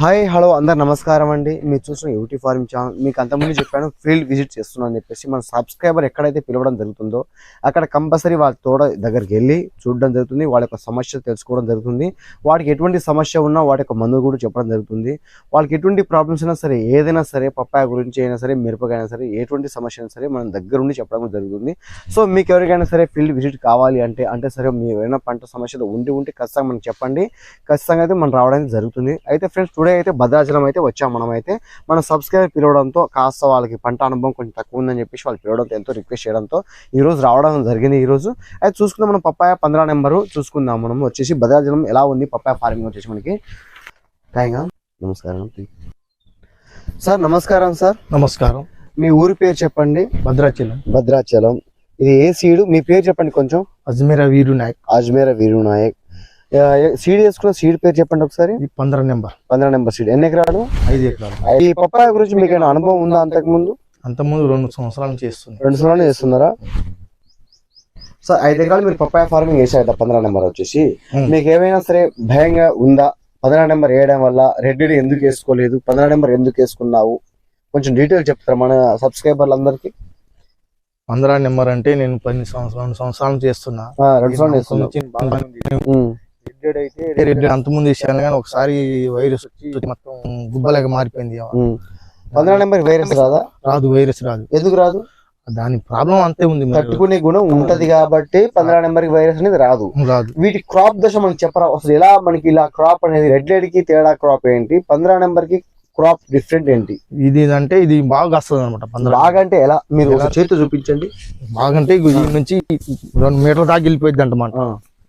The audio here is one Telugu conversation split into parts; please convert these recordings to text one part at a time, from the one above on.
హాయ్ హలో అందరు నమస్కారం అండి. మీరు చూసిన యూటీ ఫార్మ్ ఛానల్. మీకు అంతకుముందు చెప్పాను ఫీల్డ్ విజిట్ చేస్తున్నాను అని చెప్పేసి మన సబ్స్క్రైబర్ ఎక్కడైతే పిలవడం జరుగుతుందో అక్కడ కంపల్సరీ వాళ్ళ తోడ దగ్గరికి వెళ్ళి చూడడం జరుగుతుంది. వాళ్ళ యొక్క సమస్య తెలుసుకోవడం జరుగుతుంది. వాడికి ఎటువంటి సమస్య ఉన్నా వాటి యొక్క మందు కూడా చెప్పడం జరుగుతుంది. వాళ్ళకి ఎటువంటి ప్రాబ్లమ్స్ అయినా సరే ఏదైనా సరే పప్పాయ గురించి అయినా సరే మిరపకైనా సరే ఎటువంటి సమస్య అయినా సరే మనం దగ్గరుండి చెప్పడం జరుగుతుంది. సో మీకు ఎవరికైనా సరే ఫీల్డ్ విజిట్ కావాలి అంటే అంటే సరే మీ ఏమైనా పంట సమస్యలు ఉండి ఉంటే ఖచ్చితంగా మనం చెప్పండి. ఖచ్చితంగా అయితే మనం రావడానికి జరుగుతుంది. అయితే ఫ్రెండ్స్ టుడే అయితే భద్రాచలం అయితే వచ్చాం మనం అయితే మన సబ్స్క్రైబర్ పిలవడంతో కాస్త వాళ్ళకి పంట అనుభవం కొంచెం తక్కువ ఉందని చెప్పేసి వాళ్ళు పిలవడంతో ఎంతో రిక్వెస్ట్ చేయడంతో ఈ రోజు రావడం జరిగింది ఈ రోజు. అయితే చూసుకుందాం మనం పప్పాయ పంద్రా నెంబరు చూసుకుందాం మనం. వచ్చేసి భద్రాచలం ఎలా ఉంది పప్పాయ ఫార్మింగ్ వచ్చేసి మనకి. థ్యాంక్ నమస్కారం. సార్ నమస్కారం సార్. నమస్కారం. మీ ఊరి పేరు చెప్పండి. భద్రాచలం. భద్రాచలం. ఇది ఏ సీడు? మీ పేరు చెప్పండి కొంచెం. అజ్మీరా వీరు నాయక్ అజ్మేర వీరు నాయక్ సీడ్ వేసుకున్న సీడ్ పేరు చెప్పండి ఒకసారి? పంద్ర నెంబర్. పంద్రా నెంబర్ సీడ్ ఎన్ని ఎకరాలు? ఐదు ఎకరాలు. ఈ పప్పాయ గురించి మీకు ఏమైనా అనుభవం ఉందా అంతకు ముందు అంతకుముందు రెండు సంవత్సరాలు చేస్తుంది. రెండు సంవత్సరాలు చేస్తున్నారా? సార్ ఐదు ఎకరాలు మీరు పప్పాయ ఫార్మింగ్ చేశారు కదా పంద్రా నెంబర్ వచ్చేసి. మీకు ఏమైనా సరే భయంగా ఉందా? పంద్రా నెంబర్ వేయడం వల్ల రెడ్ ఎందుకు వేసుకోలేదు? పంద్రా నెంబర్ ఎందుకు వేసుకున్నావు? కొంచెం డీటెయిల్ చెప్తారా మన సబ్స్క్రైబర్లు అందరికి పంద్ర నెంబర్ అంటే నేను పది సంవత్సరాలు రెండు సంవత్సరాలు చేస్తున్నా. రెండు సంవత్సరాలు రెడ్ అయితే రెడ్ అంతకుముందు ఇచ్చాను కానీ ఒకసారి వైరస్ వచ్చి మొత్తం గుబ్బలాగా మారిపోయింది. పంద్రా నెంబర్ వైరస్ రాదా? రాదు వైరస్ రాదు. ఎందుకు రాదు? దాని ప్రాబ్లం అంతే ఉంది. తట్టుకునే గుణం ఉంటది కాబట్టి పంద్రా నెంబర్ వైరస్ అనేది రాదు. రాదు. వీటి క్రాప్ దశ మనకి చెప్పరా? అసలు ఎలా మనకి ఇలా క్రాప్ అనేది రెడ్ లైడ్కి తేడా క్రాప్ ఏంటి? పంద్రా నెంబర్కి క్రాప్ డిఫరెంట్ ఏంటి? ఇది అంటే ఇది బాగా వస్తుంది అనమాట బాగా అంటే ఎలా? మీరు ఒక చేతితో చూపించండి. బాగా అంటే నుంచి రెండు మీటర్ల దాకా వెళ్ళిపోయింది అంటమాట.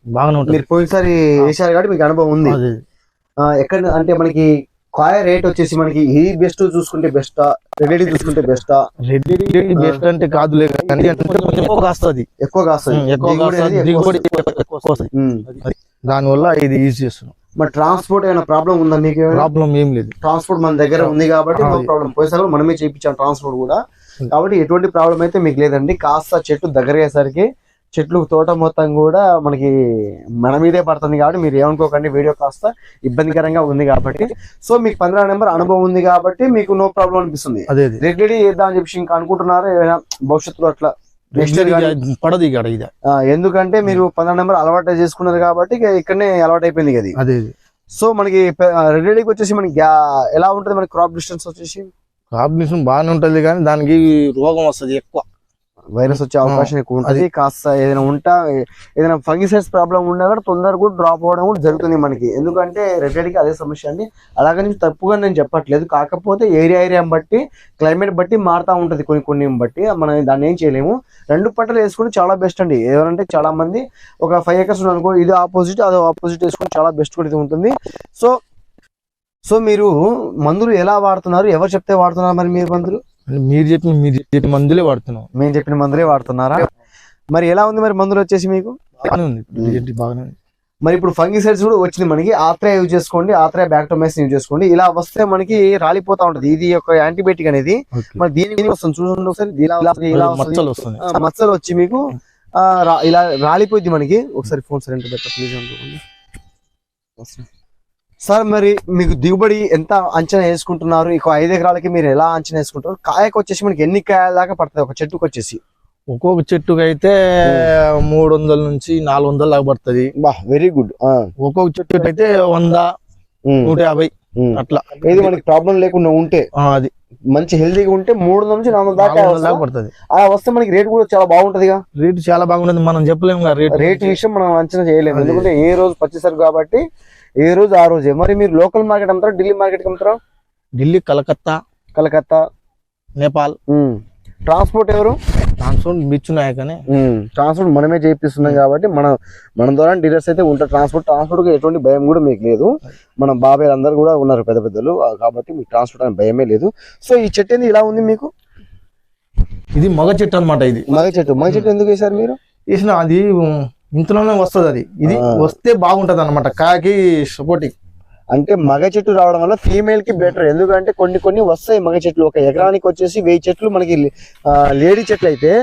బాగానే ఉంటుంది. మీరు పోయినసారి వేసారు కాబట్టి మీకు అనుభవం ఉంది. అదే. ఆ, ఎక్కడ అంటే మనకి కాయ రేట్ వచ్చేసి మనకి ఇది బెస్ట్ చూసుకుంటే బెస్టా రెడ్ చూసుకుంటే బెస్టా. రెడ్ బెస్ట్ అంటే కాదులే కానీ అంటే కొంచెం ఎక్కువ కాస్తుంది. ఎక్కువ కాస్తుంది. ఎక్కువ దిగుబడి కాస్తుంది. అనేది ఎక్కువ దిగుబడి వస్తుంది. ఎక్కువ వస్తుంది. ఉమ్. దానివల్ల ఇది యూజ్ చేస్తున్నాం. మరి ట్రాన్స్పోర్ట్ ఏమైనా ప్రాబ్లం ఉందా మీకు ఏమైనా? ప్రాబ్లం ఏం లేదు. ట్రాన్స్పోర్ట్ మన దగ్గర ఉంది కాబట్టి నో ప్రాబ్లం. పోయినసారి కూడా మనమే చేయించాం ట్రాన్స్పోర్ట్ కూడా. కాబట్టి ఎటువంటి ప్రాబ్లం అయితే మీకు లేదండి. కాస్త చెట్టు దగ్గర అయ్యేసరికి చెట్లు తోట మొత్తం కూడా మనకి మన మీదే పడుతుంది కాబట్టి మీరు ఏమనుకోకండి వీడియో కాస్త ఇబ్బందికరంగా ఉంది కాబట్టి. సో మీకు పంద్రా నెంబర్ అనుభవం ఉంది కాబట్టి మీకు నో ప్రాబ్లం అనిపిస్తుంది. రెగ్యులీ చేద్దాం అని చెప్పి ఇంకా అనుకుంటున్నారా? ఏమైనా భవిష్యత్తులో అట్లా పడదు ఇక్కడ ఇది ఎందుకంటే మీరు పంద్రా నెంబర్ అలవాటు చేసుకున్నారు కాబట్టి ఇక ఇక్కడనే అలవాటు అయిపోయింది కదా. అదే. సో మనకి రెడ్డికి వచ్చేసి మనకి ఎలా ఉంటుంది మనకి క్రాప్ డిస్టెన్స్ వచ్చేసి? కాంబినేషన్ బాగానే ఉంటది కానీ దానికి రోగం వస్తది ఎక్కువ. వైరస్ వచ్చే అవకాశం ఎక్కువ ఉంటుంది. కాస్త ఏదైనా ఉంటా ఏదైనా ఫంగిసైడ్స్ ప్రాబ్లం ఉన్నా కూడా తొందరగా కూడా డ్రాప్ అవ్వడం కూడా జరుగుతుంది మనకి. ఎందుకంటే రెడ్డికి అదే సమస్య అండి. అలాగని తప్పుగా నేను చెప్పట్లేదు. కాకపోతే ఏరియా ఏరియా బట్టి క్లైమేట్ బట్టి మారుతా ఉంటది కొన్ని కొన్ని బట్టి. మనం దాన్ని ఏం చేయలేము. రెండు పంటలు వేసుకుంటే చాలా బెస్ట్ అండి. ఎవరంటే చాలా మంది ఒక ఫైవ్ ఎకర్స్ అనుకో ఇది ఆపోజిట్ అదో ఆపోజిట్ వేసుకుంటే చాలా బెస్ట్ కూడా ఇది ఉంటుంది. సో సో మీరు మందులు ఎలా వాడుతున్నారు? ఎవరు చెప్తే వాడుతున్నారు మరి మీరు మందులు? అంటే మీరు చెప్పిన మీరు చెప్పిన మందులే వాడుతున్నాం. మేము చెప్పిన మందులే వాడుతున్నారా? మరి ఎలా ఉంది మరి మందులు వచ్చేసి మీకు? బాగానే ఉంది. రిజల్ట్ బాగానే ఉంది. మరి ఇప్పుడు ఫంగిసైడ్స్ కూడా వచ్చింది మనకి. ఆత్రయ యూజ్ చేసుకోండి ఆత్రయ బ్యాక్టోమైసిన్ యూజ్ చేసుకోండి. ఇలా వస్తే మనకి రాలిపోతా ఉంటది. ఇది ఒక యాంటీబయాటిక్ అనేది. మరి దీనికి వస్తుంది. చూడండి ఒకసారి. మచ్చలు వస్తుంది మచ్చలు వచ్చి మీకు ఇలా రాలిపోద్ది మనకి. ఒకసారి ఫోన్ సరే ప్లీజ్ అనుకోండి సార్ మరి మీకు దిగుబడి ఎంత అంచనా వేసుకుంటున్నారు? ఇక ఐదు ఎకరాలకి మీరు ఎలా అంచనా వేసుకుంటారు? కాయకు వచ్చేసి మనకి ఎన్ని కాయల దాకా పడుతుంది ఒక చెట్టుకు వచ్చేసి. ఒక్కొక్క చెట్టుకి అయితే మూడు వందల నుంచి నాలుగు వందల దాకా పడుతుంది. బా వెరీ గుడ్. ఒక్కొక్క చెట్టు అయితే వంద నూట యాభై అట్లా. మనకి ప్రాబ్లం లేకుండా ఉంటే అది. మంచి హెల్తీగా ఉంటే మూడు వందల నుంచి నాలుగు దాకా? పడుతుంది. అలా వస్తే మనకి రేట్ కూడా చాలా బాగుంటదిగా. రేటు చాలా బాగుంటుంది. మనం చెప్పలేము రేట్ రేట్ విషయం మనం అంచనా చేయలేము. ఎందుకంటే ఏ రోజు పచ్చేసారు కాబట్టి ఏ రోజు ఆ రోజే. మరి మీరు లోకల్ మార్కెట్ అమ్ముతారా ఢిల్లీ మార్కెట్ అమ్ముతారా? ఢిల్లీ కలకత్తా కలకత్తా. నేపాల్. ట్రాన్స్పోర్ట్ ఎవరు? ట్రాన్స్పోర్ట్ బిచ్చు నాయక్ అని ట్రాన్స్పోర్ట్ మనమే చేపిస్తున్నాం కాబట్టి మన మన ద్వారా డీలర్స్ అయితే ఉంటారు. ట్రాన్స్పోర్ట్ ట్రాన్స్పోర్ట్ ఎటువంటి భయం కూడా మీకు లేదు. మన బాబాయ్ అందరు కూడా ఉన్నారు పెద్ద పెద్దలు. కాబట్టి మీకు ట్రాన్స్పోర్ట్ అనే భయమే లేదు. సో ఈ చెట్టు ఏంది? ఇలా ఉంది మీకు? ఇది మగ చెట్టు అన్నమాట ఇది. మగ చెట్టు. మగ చెట్టు ఎందుకు వేశారు మీరు? వేసిన అది ఇంతలోనే వస్తుంది అది. ఇది. వస్తే బాగుంటది అనమాట కాకి సపోర్టింగ్. అంటే మగ చెట్టు రావడం వల్ల ఫీమేల్కి బెటర్ ఎందుకంటే కొన్ని కొన్ని వస్తాయి మగ చెట్లు. ఒక ఎకరానికి వచ్చేసి వెయ్యి చెట్లు మనకి లేడీ చెట్లు అయితే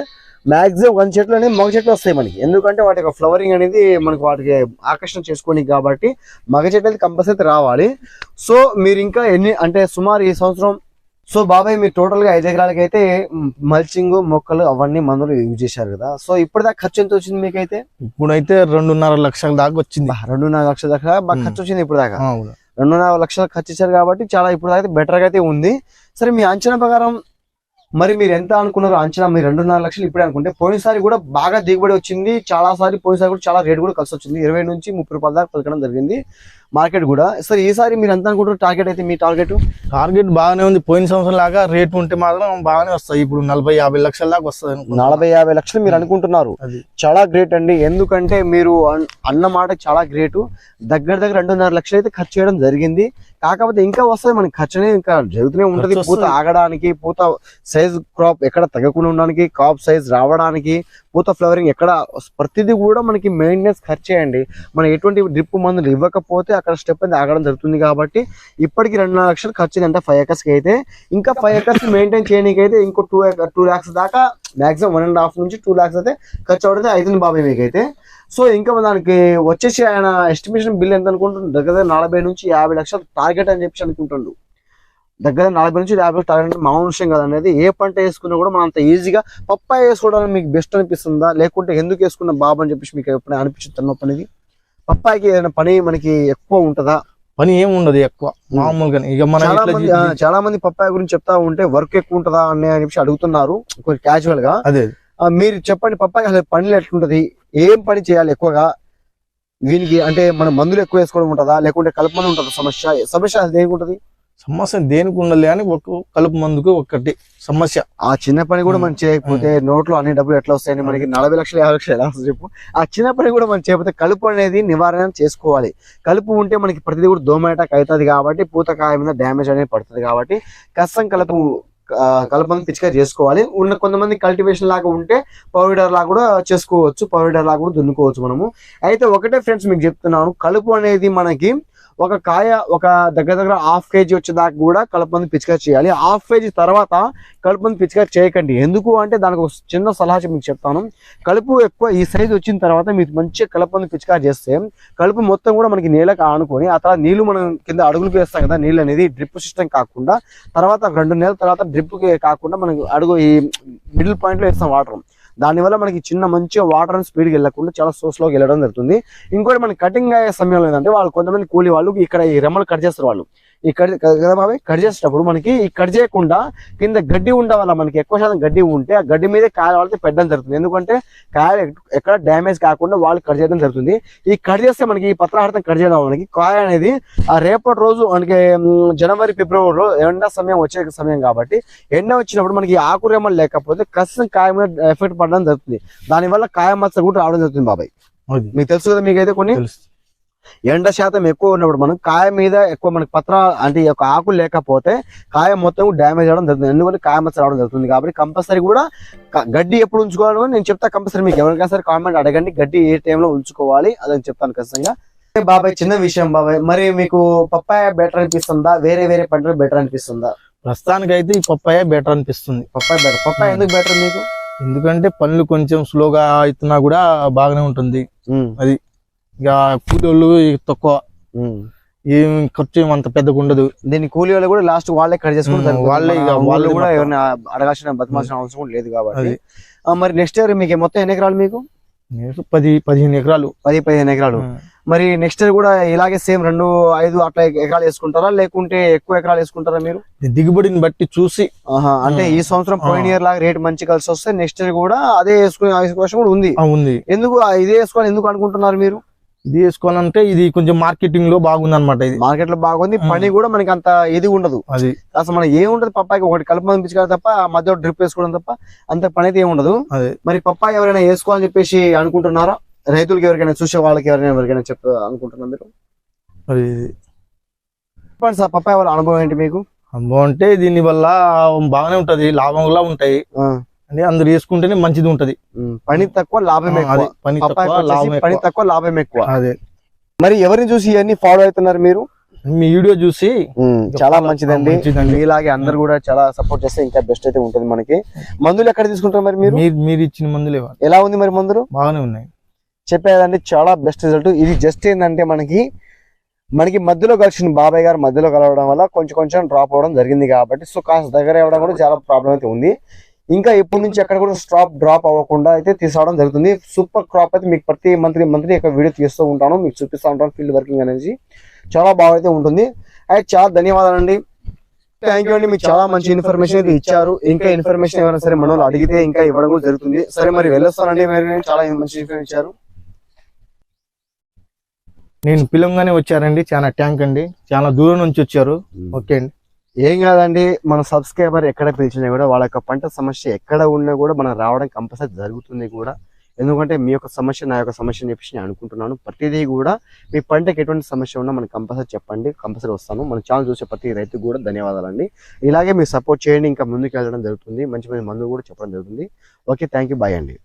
మాక్సిమం వన్ చెట్లు అనేది మగ చెట్లు వస్తాయి మనకి. ఎందుకంటే వాటి యొక్క ఫ్లవరింగ్ అనేది మనకి వాటికి ఆకర్షణ చేసుకోనికి కాబట్టి మగ చెట్లు అయితే కంపల్సరీ రావాలి. సో మీరు ఇంకా ఎన్ని అంటే సుమారు ఈ సంవత్సరం సో బాబాయ్ మీరు టోటల్గా ఐదు ఎకరాలకి అయితే మల్చింగ్ మొక్కలు అవన్నీ మందులు యూజ్ చేశారు కదా. సో ఇప్పటిదాకా ఖర్చు ఎంత వచ్చింది మీకైతే? ఇప్పుడైతే రెండున్నర లక్షల దాకా వచ్చింది. రెండున్నర లక్షల దాకా బాగా. ఖర్చు వచ్చింది ఇప్పుడు దాకా. రెండున్నర లక్షలు ఖర్చు ఇచ్చారు కాబట్టి చాలా ఇప్పుడు అయితే బెటర్గా అయితే ఉంది. సరే మీ అంచనా ప్రకారం మరి మీరు ఎంత అనుకున్నారు? అంచనా మీరు రెండున్నర లక్షలు ఇప్పుడే అనుకుంటే పోయినసారి కూడా బాగా దిగుబడి వచ్చింది. చాలా సారి పోయినసారి కూడా చాలా రేట్ కూడా కలిసి వచ్చింది. ఇరవై నుంచి ముప్పై రూపాయల దాకా పలకడం జరిగింది. మార్కెట్ కూడా. సరే ఈసారి మీరు ఎంత అనుకుంటారు టార్గెట్ అయితే మీ టార్గెట్? టార్గెట్ బాగానే ఉంది. పోయిన సంవత్సరం లాగా రేట్ ఉంటే మాత్రం బాగానే వస్తాయి. ఇప్పుడు నలభై యాభై లక్షల దాకా వస్తుంది. నలభై యాభై లక్షలు మీరు అనుకుంటున్నారు. చాలా గ్రేట్ అండి. ఎందుకంటే మీరు అన్- అన్న మాట చాలా గ్రేట్. దగ్గర దగ్గర రెండున్నర లక్షలు అయితే ఖర్చు చేయడం జరిగింది. కాకపోతే ఇంకా వస్తుంది మనకి ఖర్చు అనేది ఇంకా జరుగుతూనే ఉంటది. పూత. ఆగడానికి పూత సైజ్ క్రాప్ ఎక్కడ తగ్గకుండా ఉండడానికి క్రాప్ సైజ్ రావడానికి పూత ఫ్లవరింగ్ ఎక్కడ ప్రతిదీ కూడా మనకి మెయింటెనెన్స్ ఖర్చు చేయండి మనం ఎటువంటి డ్రిప్ మందులు ఇవ్వకపోతే అక్కడ స్టెప్ అనేది ఆగడం జరుగుతుంది కాబట్టి ఇప్పటికి రెండున్నర లక్షలు ఖర్చు అంటే ఫైవ్ ఎకర్స్కి అయితే. ఇంకా ఫైవ్ ఎకర్స్ మెయింటైన్ చేయడానికి అయితే ఇంకో టూ టూ ల్యాక్స్ దాకా మాక్సిమం వన్ అండ్ హాఫ్ నుంచి టూ ల్యాక్స్ అయితే ఖర్చు అవుతుంది. అవుతుంది బాబాయ్ మీకైతే. సో ఇంకా దానికి వచ్చేసి ఆయన ఎస్టిమేషన్ బిల్ ఎంత అనుకుంటున్నాడు దగ్గర నలభై నుంచి యాభై లక్షలు టార్గెట్ అని చెప్పి అనుకుంటుండు దగ్గర నలభై నుంచి యాభై టార్గెట్ మామూలు విషయం కాదు అనేది. ఏ పంట వేసుకున్నా కూడా మనం అంత ఈజీగా పప్పాయ వేసుకోవడానికి మీకు బెస్ట్ అనిపిస్తుందా? లేకుంటే ఎందుకు వేసుకున్న బాబు అని చెప్పేసి మీకు ఎప్పుడైనా అనిపించింది తన్నొప్పి అనేది పప్పాయికి ఏదైనా పని మనకి ఎక్కువ ఉంటుందా? పని ఏం ఉండదు ఎక్కువ మామూలుగా ఇక మనం చాలా మంది పప్పాయ గురించి చెప్తా ఉంటే వర్క్ ఎక్కువ ఉంటుందా అని చెప్పి అడుగుతున్నారు కొంచెం క్యాజువల్గా. అదే. మీరు చెప్పండి పప్పాయి అసలు పనులు ఎట్లుంటది ఏం పని చేయాలి ఎక్కువగా? దీనికి అంటే మన మందులు ఎక్కువ వేసుకోవడం ఉంటుందా లేకుంటే కలుపుమంది ఉంటుందా సమస్య? సమస్య అసలు దేనికి ఉంటది? సమస్య దేనికి ఉండదు అని ఒక కలుపు మందుకు ఒకటి సమస్య. ఆ చిన్న పని కూడా మనం చేయకపోతే నోట్లో అన్ని డబ్బులు ఎట్లా వస్తాయని మనకి నలభై లక్షలు యాభై లక్షలు ఎలా వస్తుంది చెప్పు. ఆ చిన్న పని కూడా మనం చేయకపోతే కలుపు అనేది నివారణ చేసుకోవాలి. కలుపు ఉంటే మనకి ప్రతిదీ కూడా దోమ అటాక్ అవుతుంది కాబట్టి పూతకాయ మీద డ్యామేజ్ అనేది పడుతుంది కాబట్టి కష్టం కలుపు కలపను పిచికారి చేసుకోవాలి. ఉన్న కొంతమంది కల్టివేషన్ లాగా ఉంటే పౌడర్ లాగా కూడా చేసుకోవచ్చు. పౌడర్ లాగా కూడా దున్నుకోవచ్చు మనము. అయితే ఒకటే ఫ్రెండ్స్ మీకు చెప్తున్నాను. కలుపు అనేది మనకి ఒక కాయ ఒక దగ్గర దగ్గర హాఫ్ కేజీ వచ్చేదాకా కూడా కలుపుని పిచికా చేయాలి. హాఫ్ కేజీ తర్వాత కలుపుని పిచికా చేయకండి. ఎందుకు అంటే దానికి ఒక చిన్న సలహా మీకు చెప్తాను. కలుపు ఎక్కువ ఈ సైజ్ వచ్చిన తర్వాత మీరు మంచిగా కలుపుని పిచికా చేస్తే కలుపు మొత్తం కూడా మనకి నీళ్ళకి ఆనుకొని ఆ తర్వాత నీళ్ళు మనం కింద అడుగులు వేస్తాం కదా నీళ్ళు అనేది డ్రిప్ సిస్టమ్ కాకుండా తర్వాత రెండు నెలల తర్వాత డ్రిప్ కాకుండా మనకి అడుగు ఈ మిడిల్ పాయింట్లో వేస్తాం వాటర్. దానివల్ల మనకి చిన్న మంచిగా వాటర్ స్పీడ్కి వెళ్ళకుండా చాలా సోర్స్లోకి వెళ్ళడం జరుగుతుంది. ఇంకోటి మనకి కటింగ్ అయ్యే సమయంలో ఏంటంటే వాళ్ళు కొంతమంది కూలి వాళ్ళు ఇక్కడ ఈ రెమ్మలు కట్ చేస్తారు వాళ్ళు. ఈ కట్ కదా బాబాయ్? కట్ చేసేటప్పుడు మనకి ఈ కట్ చేయకుండా కింద గడ్డి ఉండడం వల్ల మనకి ఎక్కువ శాతం గడ్డి ఉంటే ఆ గడ్డి మీదే కాయ వాళ్ళతో పెట్టడం జరుగుతుంది. ఎందుకంటే కాయ ఎక్కడ డ్యామేజ్ కాకుండా వాళ్ళు కట్ చేయడం జరుగుతుంది. ఈ కట్ చేస్తే మనకి ఈ పత్రహార్థం కట్ చేయడం మనకి కాయ అనేది ఆ రేపటి రోజు మనకి జనవరి ఫిబ్రవరిలో ఎండ సమయం వచ్చే సమయం కాబట్టి ఎండ వచ్చినప్పుడు మనకి ఈ ఆకు రెమ్మలు లేకపోతే కష్టం కాయ మీద ఎఫెక్ట్ పడడం జరుగుతుంది. దానివల్ల కాయ మచ్చ కూడా రావడం జరుగుతుంది బాబాయ్. మీకు తెలుసు కదా మీకైతే కొన్ని? తెలుసు. ఎండ శాతం ఎక్కువ ఉన్నప్పుడు మనం కాయ మీద ఎక్కువ మనకి పత్ర అంటే ఈ యొక్క ఆకులు లేకపోతే కాయ మొత్తం డ్యామేజ్ అవడం జరుగుతుంది. ఎందుకంటే కాయ మచ్చ రావడం జరుగుతుంది కాబట్టి కంపల్సరీ కూడా గడ్డి ఎప్పుడు ఉంచుకోవాలి అని నేను చెప్తా కంపల్సరీ మీకు. ఎవరికైనా సరే కామెంట్ అడగండి. గడ్డి ఏ టైంలో ఉంచుకోవాలి అదని చెప్తాను ఖచ్చితంగా. బాబాయ్ చిన్న విషయం బాబాయ్. మరి మీకు పప్పాయ బెటర్ అనిపిస్తుందా? వేరే వేరే పంటలు బెటర్ అనిపిస్తుందా? ప్రస్తుతానికి అయితే ఈ పప్పాయ బెటర్ అనిపిస్తుంది. Papaya better. పప్పాయ ఎందుకు బెటర్ మీకు? ఎందుకంటే పనులు కొంచెం స్లోగా అవుతున్నా కూడా బాగానే ఉంటుంది. ఉమ్, ఇక కూలోళ్ళు తక్కువ. ఏం ఖర్చు అంత పెద్దగా ఉండదు. దీని కూలీ వాళ్ళు కూడా లాస్ట్ వాళ్ళే కట్ చేసుకుంటారు వాళ్ళే వాళ్ళు కూడా. ఎవరిని అడగాల్సిన బతమాల్సిన అవసరం కూడా లేదు కాబట్టి. మరి నెక్స్ట్ ఇయర్ మీకు మొత్తం ఎన్ని ఎకరాలు మీకు? పది పదిహేను ఎకరాలు. పది పదిహేను ఎకరాలు. మరి నెక్స్ట్ ఇయర్ కూడా ఇలాగే సేమ్ రెండు ఐదు అట్లా ఎకరాలు వేసుకుంటారా? లేకుంటే ఎక్కువ ఎకరాలు వేసుకుంటారా మీరు? దిగుబడిని బట్టి చూసి. అంటే ఈ సంవత్సరం పోయిన. ఇయర్ లాగా రేట్ మంచి కలిసి వస్తే నెక్స్ట్ ఇయర్ కూడా అదే వేసుకునే అవకాశం కూడా ఉంది. ఉంది. ఎందుకు ఇదే వేసుకోవాలి ఎందుకు అనుకుంటున్నారు మీరు? ఇది వేసుకోవాలంటే ఇది కొంచెం మార్కెటింగ్లో బాగుంది అనమాట ఇది. మార్కెట్లో బాగుంది. పని కూడా మనకి అంత ఇది ఉండదు. అది. అసలు మనం ఏముంటది పప్పాయికి ఒకటి కలుపు పంపించుకోవాలి తప్ప ఆ మధ్య డ్రిప్ వేసుకోవడం తప్ప అంత పని అయితే ఏముండదు అదే. మరి పప్పాయి ఎవరైనా వేసుకోవాలని చెప్పేసి అనుకుంటున్నారా? రైతులకి ఎవరికైనా చూసే వాళ్ళకి ఎవరైనా ఎవరికైనా చెప్ప అనుకుంటున్నా మీరు? చెప్పండి సార్ పప్పాయి వాళ్ళ అనుభవం ఏంటి మీకు? అనుభవం అంటే దీని వల్ల బాగానే ఉంటది లాభం కూడా ఉంటాయి అంటే అందరు వేసుకుంటేనే మంచిది ఉంటది. పని తక్కువ లాభం ఎక్కువ. పని తక్కువ లాభం పని ఎక్కువ. తక్కువ లాభం ఎక్కువ. అదే. మరి ఎవరిని చూసి ఇవన్నీ ఫాలో అవుతున్నారు మీరు? మీ వీడియో చూసి చాలా మంచిదండి. మీలాగే అందరు కూడా చాలా సపోర్ట్ చేస్తే ఇంకా బెస్ట్ అయితే ఉంటుంది మనకి. మందులు ఎక్కడ తీసుకుంటారు మరి మీరు? మీరు మీరు ఇచ్చిన మందులే. ఎలా ఉంది మరి మందులు? బాగానే ఉన్నాయి. చెప్పేదండి చాలా బెస్ట్ రిజల్ట్ ఇది జస్ట్ ఏంటంటే మనకి మనకి మధ్యలో కలిసిన బాబాయ్ గారు మధ్యలో కలవడం వల్ల కొంచెం కొంచెం డ్రాప్ అవ్వడం జరిగింది కాబట్టి సో కాస్త దగ్గర అవ్వడం కూడా చాలా ప్రాబ్లం అయితే ఉంది. ఇంకా ఇప్పటి నుంచి ఎక్కడ కూడా స్టాప్ డ్రాప్ అవ్వకుండా అయితే తీసుకురావడం జరుగుతుంది. సూపర్ క్రాప్ అయితే మీకు ప్రతి మంత్లీ మంత్లీ ఒక వీడియో తీస్తూ ఉంటాను. మీకు చూపిస్తూ ఉంటాను ఫీల్డ్ వర్కింగ్ అనేది. చాలా బాగా అయితే ఉంటుంది. అయితే చాలా ధన్యవాదాలండి థ్యాంక్ యూ అండి. మీకు చాలా మంచి ఇన్ఫర్మేషన్ అయితే ఇచ్చారు. ఇంకా ఇన్ఫర్మేషన్ ఏమైనా సరే మన అడిగితే ఇంకా ఇవ్వడం కూడా జరుగుతుంది. సరే మరి వెళ్ళొస్తానండి. మరి చాలా మంచి ఇన్ఫర్మేషన్ ఇచ్చారు. నేను పిలంగానే వచ్చారండి. చాలా ట్యాంక్ అండి. చాలా దూరం నుంచి వచ్చారు. ఓకే అండి. ఏం కాదండి మన సబ్స్క్రైబర్ ఎక్కడ పిలిచినా కూడా వాళ్ళ యొక్క పంట సమస్య ఎక్కడ ఉన్నా కూడా మనం రావడం కంపల్సరీ జరుగుతుంది కూడా. ఎందుకంటే మీ యొక్క సమస్య నా యొక్క సమస్య అని చెప్పేసి నేను అనుకుంటున్నాను. ప్రతిదీ కూడా మీ పంటకి ఎటువంటి సమస్య ఉన్నా మనకు కంపల్సరీ చెప్పండి కంపల్సరీ వస్తాను. మన ఛానల్ చూసే ప్రతి రైతుకు కూడా ధన్యవాదాలండి. ఇలాగే మీరు సపోర్ట్ చేయండి ఇంకా ముందుకు వెళ్ళడం జరుగుతుంది. మంచి మంచి మందులు కూడా చెప్పడం జరుగుతుంది. ఓకే థ్యాంక్ యూ బాయ్ అండి.